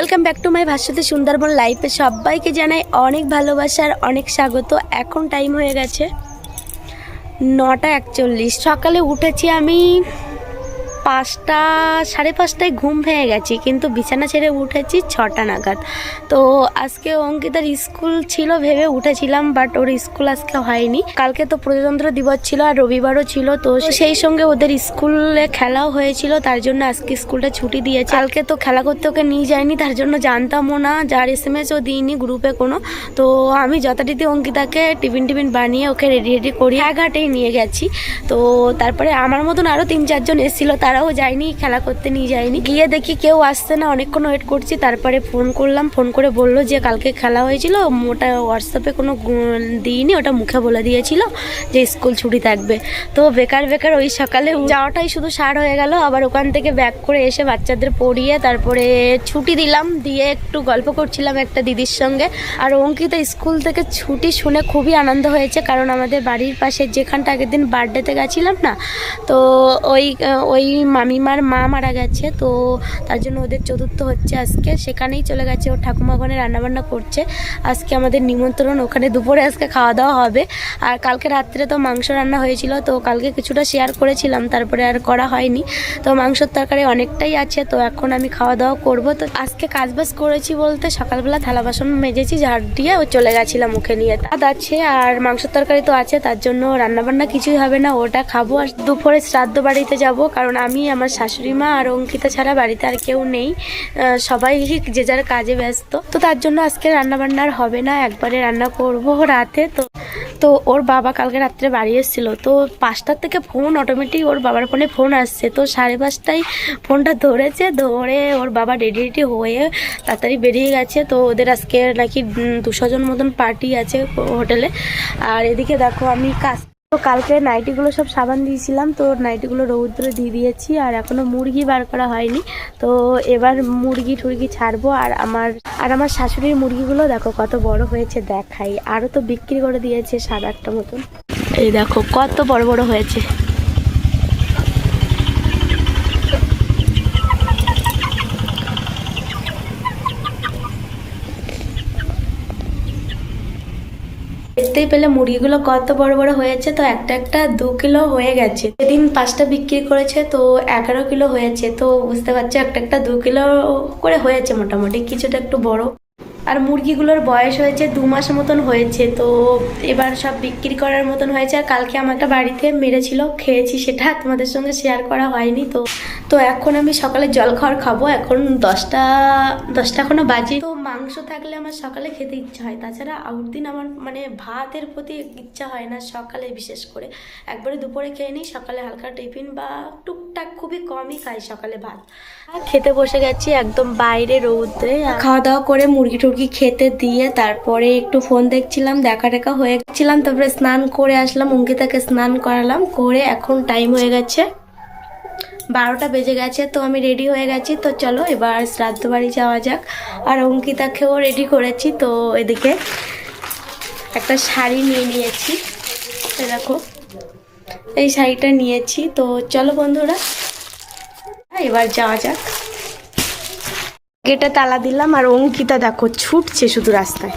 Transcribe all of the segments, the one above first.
Welcome back to my Bhaswati Sundarban লাইফে সবাইকে জানাই অনেক ভালোবাসার অনেক স্বাগত। এখন টাইম হয়ে গেছে নটা একচল্লিশ। সকালে উঠেছি আমি পাঁচটা, সাড়ে পাঁচটায় ঘুম ভেঙে গেছি, কিন্তু বিছানা ছেড়ে উঠেছি ছটা নাগাদ। তো আজকে অঙ্কিতার স্কুল ছিল ভেবে উঠেছিলাম বাট ওর স্কুল আজকে হয়নি। কালকে তো প্রজাতন্ত্র দিবস ছিল আর রবিবারও ছিল, তো সেই সঙ্গে ওদের স্কুলে খেলাও হয়েছিল, তার জন্য আজকে স্কুলটা ছুটি দিয়েছে। কালকে তো খেলা করতে ওকে নিয়ে যায়নি, তার জন্য জানতামও না, যার এস এম এসও দিইনি গ্রুপে কোনো। তো আমি যথারীতি অঙ্কিতাকে টিফিন টিফিন বানিয়ে ওকে রেডি রেডি করি ঘাটেই নিয়ে গেছি। তো তারপরে আমার মতন আরও তিন চারজন এসেছিল তারাও যায়নি, খেলা করতে নিয়ে যায়নি। গিয়ে দেখি কেউ আসছে না, অনেকক্ষণ ওয়েট করছি, তারপরে ফোন করলাম ফোন করে বলল যে কালকে খেলা হয়েছিল ওটা হোয়াটসঅ্যাপে কোনো দিইনি, ওটা মুখে বলে দিয়েছিল যে স্কুল ছুটি থাকবে। তো বেকার বেকার ওই সকালে যাওয়াটাই শুধু সার হয়ে গেল, আবার ওখান থেকে ব্যাক করে এসে বাচ্চাদের পড়িয়ে তারপরে ছুটি দিলাম, দিয়ে একটু গল্প করছিলাম একটা দিদির সঙ্গে। আর অঙ্কিতা স্কুল থেকে ছুটি শুনে খুবই আনন্দ হয়েছে, কারণ আমাদের বাড়ির পাশে যেখানটা আগের দিন বার্থডেতে গেছিলাম না, তো ওই ওই মামিমার মা মারা গেছে, তো তার জন্য ওদের চতুর্থ হচ্ছে আজকে। সেখানেই চলে গেছে ওর ঠাকুমা ওখানে রান্নাবান্না করছে। আজকে আমাদের নিমন্ত্রণ, ওখানে দুপুরে আজকে খাওয়া দাওয়া হবে। আর কালকে রাত্রে তো মাংস রান্না হয়েছিল, তো কালকে কিছুটা শেয়ার করেছিলাম, তারপরে আর করা হয়নি। তো মাংসর তরকারি অনেকটাই আছে, তো এখন আমি খাওয়া দাওয়া করব। তো আজকে কাজবাজ করেছি বলতে সকালবেলা থালা বাসন মেজেছি, ঝাড় দিয়ে ও চলে গেছিলাম মুখে নিয়ে। তাদ আছে আর মাংসের তরকারি তো আছে, তার জন্য রান্নাবান্না কিছুই হবে না, ওটা খাব। আর দুপুরে শ্রাদ্ধ বাড়িতে যাব, কারণ আমি, আমার শাশুড়ি মা আর অঙ্কিতা ছাড়া বাড়িতে আর কেউ নেই। সবাই যে যার কাজে ব্যস্ত। তো তার জন্য আজকে রান্নাবান্না আর হবে না, একবারে রান্না করব রাতে। তো তো ওর বাবা কালকে রাত্রে বাড়ি এসেছিল। তো পাঁচটার থেকে ফোন অটোমেটিক ওর বাবার ফোনে ফোন আসছে। তো সাড়ে পাঁচটায় ফোনটা ধরেছে, ধরে ওর বাবা রেডি রেডি হয়ে তাড়াতাড়ি বেরিয়ে গেছে। তো ওদের আজকে নাকি দুশো জন মতন পার্টি আছে হোটেলে। আর এদিকে দেখো আমি কাজ তো কালকে নাইটিগুলো সব সাবান দিয়েছিলাম, তো নাইটিগুলো রৌদ্রে দিয়ে দিয়েছি আর এখনও মুরগি বার করা হয়নি। তো এবার মুরগি টুরগি ছাড়বো আর আমার আর আমার শাশুড়ির মুরগিগুলো দেখো কত বড় হয়েছে দেখাই। আরও তো বিক্রি করে দিয়েছে সাত আটটা মতন। এই দেখো কত বড় বড় হয়েছে। দেখতেই পেলে মুরগিগুলো কত বড় বড় হয়েছে, তো একটা একটা দু কিলো হয়ে গেছে। সেদিন পাঁচটা বিক্রি করেছে, তো এগারো কিলো হয়েছে, তো বুঝতে পারছ একটা একটা দু কিলো করে হয়েছে মোটামুটি, কিছুটা একটু বড়। আর মুরগিগুলোর বয়স হয়েছে দু মাস মতন হয়েছে, তো এবার সব বিক্রি করার মতন হয়েছে। আর কালকে আমার একটা বাড়িতে মেরেছিল, খেয়েছি সেটা তোমাদের সঙ্গে শেয়ার করা হয়নি, তো তো এখন আমি সকালে জল খাওয়ার খাব। এখন দশটা দশটা এখনও বাজে। তো মাংস থাকলে আমার সকালে খেতে ইচ্ছা হয়। তাছাড়া আউট দিন আমার মানে ভাতের প্রতি ইচ্ছা হয় না সকালে বিশেষ করে। একবারে দুপুরে খেয়ে নিই, সকালে হালকা টিফিন বা টুকটাক খুবই কমই খাই সকালে ভাত। খেতে বসে গেছি একদম বাইরে রৌদ্রে। খাওয়া দাওয়া করে মুরগি টুরগি খেতে দিয়ে তারপরে একটু ফোন দেখছিলাম, দেখা টেকা হয়ে গেছিলাম। তারপরে স্নান করে আসলাম, অঙ্কিতাকে স্নান করালাম। করে এখন টাইম হয়ে গেছে বারোটা বেজে গেছে, তো আমি রেডি হয়ে গেছি। তো চলো, এবার শ্রাদ্ধ বাড়ি যাওয়া যাক। আর অঙ্কিতাকেও রেডি করেছি, তো এদিকে একটা শাড়ি নিয়ে নিয়েছি। দেখো, এই শাড়িটা নিয়েছি। তো চলো বন্ধুরা, এবার যাওয়া যাক। গেটে তালা দিলাম, আর অঙ্কিতা দেখো ছুটছে শুধু রাস্তায়।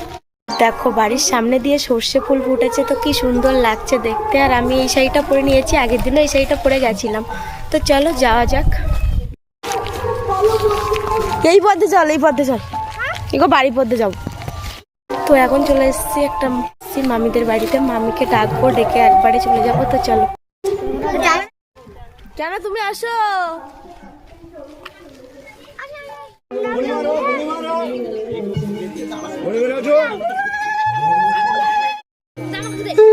দেখো, বাড়ির সামনে দিয়ে সর্ষে ফুল ফুটেছে তো কি সুন্দর লাগছে দেখতে। আর আমি এই শাড়িটা পরে নিয়েছি, আগের দিনও এই শাড়িটা পরে গেছিলাম। তো চলো, যাওয়া যাক। এই পথে চল, এই পথে চল। এগো, বাড়ির পথে যাব তো এখন চলে এসেছি একটা মামিদের বাড়িতে। মামিকে ডাকবো, ডেকে একবারে চলে যাব, তো চলো। কেন তুমি আসো। আসো não, não.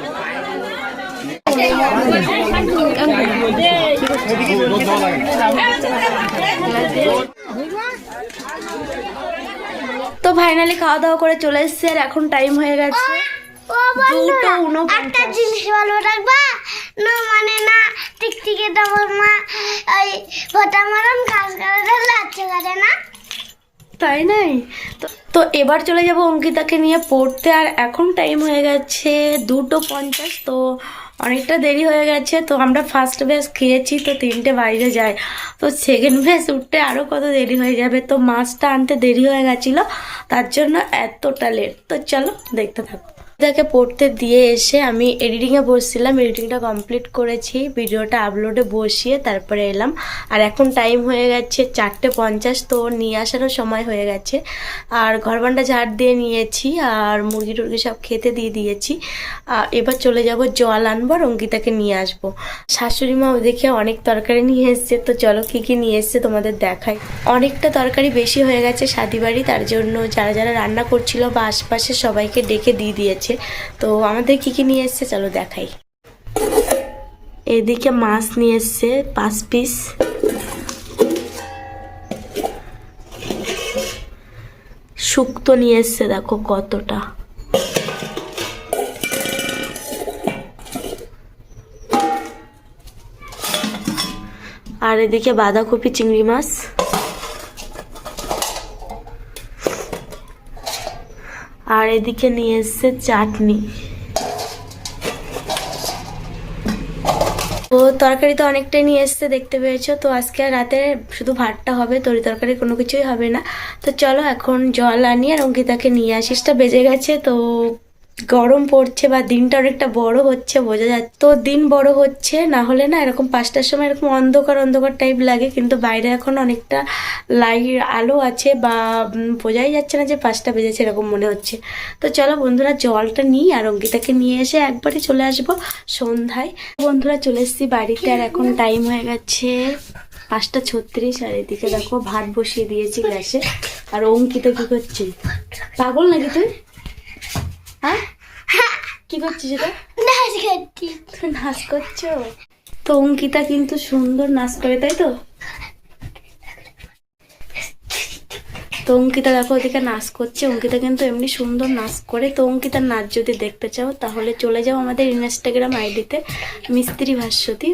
তো ফাইনালি খাওয়া দাওয়া করে চলে এসেছি আর এখন টাইম হয়ে গেছে দুটো একটা জিনিস রাখবা? না মানে না টিকটিকি তোমার মা ওই ভোটা মারন কাজ করে ধরলে করে না। তাই নাই? তো তো এবার চলে যাব অঙ্কিতাকে নিয়ে পড়তে আর এখন টাইম হয়ে গেছে দুটো পঞ্চাশ তো অনেকটা দেরি হয়ে গেছে, তো আমরা ফার্স্ট ব্যাচ খেয়েছি, তো তিনটে বাইরে যায়। তো সেকেন্ড ব্যাচ উঠতে আরও কত দেরি হয়ে যাবে? তো মাছটা আনতে দেরি হয়ে গেছিল, তার জন্য এতটা লেট তো চলো দেখতে থাকো। তাকে পড়তে দিয়ে এসে আমি এডিটিংয়ে বসছিলাম এডিটিংটা কমপ্লিট করেছি, ভিডিওটা আপলোডে বসিয়ে তারপরে এলাম। আর এখন টাইম হয়ে গেছে চারটে পঞ্চাশ, তো নিয়ে আসারও সময় হয়ে গেছে। আর ঘরবানটা ঝাড় দিয়ে নিয়েছি, আর মুরগি টুরগি সব খেতে দিয়ে দিয়েছি। এবার চলে যাব জল আনব আর অঙ্কিতাকে নিয়ে আসব। শাশুড়ি মা দেখে অনেক তরকারি নিয়ে এসছে, তো চলো কী কী নিয়ে এসছে তোমাদের দেখাই। অনেকটা তরকারি বেশি হয়ে গেছে শাদি বাড়ি তার জন্য যারা যারা রান্না করছিল বা আশপাশে সবাইকে ডেকে দিয়ে দিয়েছে। তো আমাদের কি কি নিয়ে এসছে চলো দেখাই। এদিকে মাছ নিয়ে এসছে, পাঁচ পিস। শুক্তো নিয়ে এসছে, দেখো কতটা। আর এদিকে বাঁধাকপি, চিংড়ি মাছ। আর এদিকে নিয়ে এসছে চাটনি। ও তরকারি তো অনেকটাই নিয়ে এসছে, দেখতে পেয়েছ। তো আজকে রাতে শুধু ভাতটা হবে, তরি তরকারি কোনো কিছুই হবে না। তো চলো এখন জল আনি আর অঙ্কিতাকে নিয়ে আসিসটা বেজে গেছে, তো গরম পড়ছে বা দিনটা অনেকটা বড় হচ্ছে, বোঝা যাচ্ছে। তো দিন বড় হচ্ছে, না হলে না এরকম পাঁচটার সময় এরকম অন্ধকার অন্ধকার টাইপ লাগে, কিন্তু বাইরে এখন অনেকটা লাইট আলো আছে বা বোঝাই যাচ্ছে না যে পাঁচটা বেজেছে এরকম মনে হচ্ছে। তো চলো বন্ধুরা, জলটা নিই আর অঙ্কিতাকে নিয়ে এসে একবারে চলে আসব সন্ধ্যায়। বন্ধুরা, চলে এসেছি বাড়িতে আর এখন টাইম হয়ে গেছে পাঁচটা ছত্রিশ আর এদিকে দেখো ভাত বসিয়ে দিয়েছি গ্যাসে। আর অঙ্কিতা কি করছে? পাগল নাকি তুই? কি করছিস এটা নাচ করছি। তুমি নাচ করছ? তো অঙ্কিতা কিন্তু সুন্দর নাচ করে তাই তো? তো অঙ্কিতা দেখো ওদিকে নাচ করছে। অঙ্কিতা কিন্তু এমনি সুন্দর নাচ করে। তো অঙ্কিতার নাচ যদি দেখতে চাও তাহলে চলে যাও আমাদের ইনস্টাগ্রাম আইডিতে মিস্ত্রি ভাস্বতী।